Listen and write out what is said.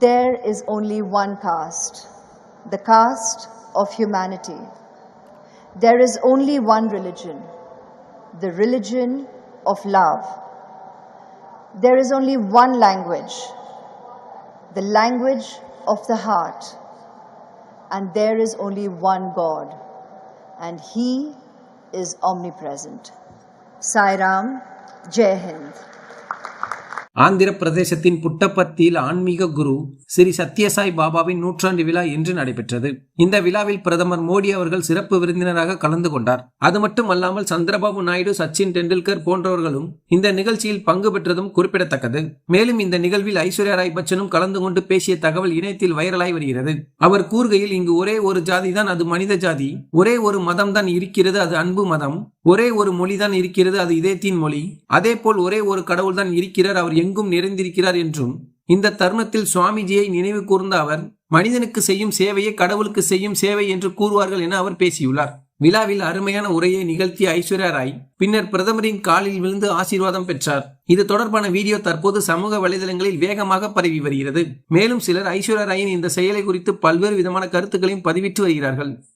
There is only one caste, the caste of humanity. There is only one religion, the religion of love. There is only one language, the language of the heart. And there is only one God, and He is omnipresent. Sai Ram, Jai Hind. Andhra பிரதேசத்தின் புட்டப்பத்தியில் ஆன்மீக குரு ஸ்ரீ சத்யசாய் பாபாவின் நூற்றாண்டு விழா இன்று நடைபெற்றது. இந்த விழாவில் பிரதமர் மோடி அவர்கள் சிறப்பு விருந்தினராக கலந்து கொண்டார். அது மட்டுமல்லாமல் சந்திரபாபு நாயுடு சச்சின் டெண்டுல்கர் போன்றவர்களும் இந்த நிகழ்ச்சியில் பங்கு பெற்றதும் குறிப்பிடத்தக்கது. மேலும் இந்த நிகழ்வில் ஐஸ்வர்யா ராய் பச்சனும் கலந்து கொண்டு பேசிய தகவல் இணையத்தில் வைரலாய் வருகிறது. அவர் கூறுகையில் இங்கு ஒரே ஒரு ஜாதி தான் அது மனித ஜாதி. ஒரே ஒரு மதம் தான் இருக்கிறது அது அன்பு மதம். ஒரே ஒரு மொழிதான் இருக்கிறது அது இதயத்தின் மொழி. அதே போல் ஒரே ஒரு கடவுள் தான் இருக்கிறார் அவர் எங்கும் நிறைந்திருக்கிறார் என்றும். இந்த தருணத்தில் சுவாமிஜியை நினைவு கூர்ந்த அவர் மனிதனுக்கு செய்யும் சேவையை கடவுளுக்கு செய்யும் சேவை என்று கூறுவார்கள் என அவர் பேசியுள்ளார். விழாவில் அருமையான உரையை நிகழ்த்திய ஐஸ்வர்யா ராய் பின்னர் பிரதமரின் காலில் விழுந்து ஆசீர்வாதம் பெற்றார். இது தொடர்பான வீடியோ தற்போது சமூக வலைதளங்களில் வேகமாக பரவி வருகிறது. மேலும் சிலர் ஐஸ்வர்யா ராயின் இந்த செயலை குறித்து பல்வேறு விதமான கருத்துக்களையும் பதிவிட்டு வருகிறார்கள்.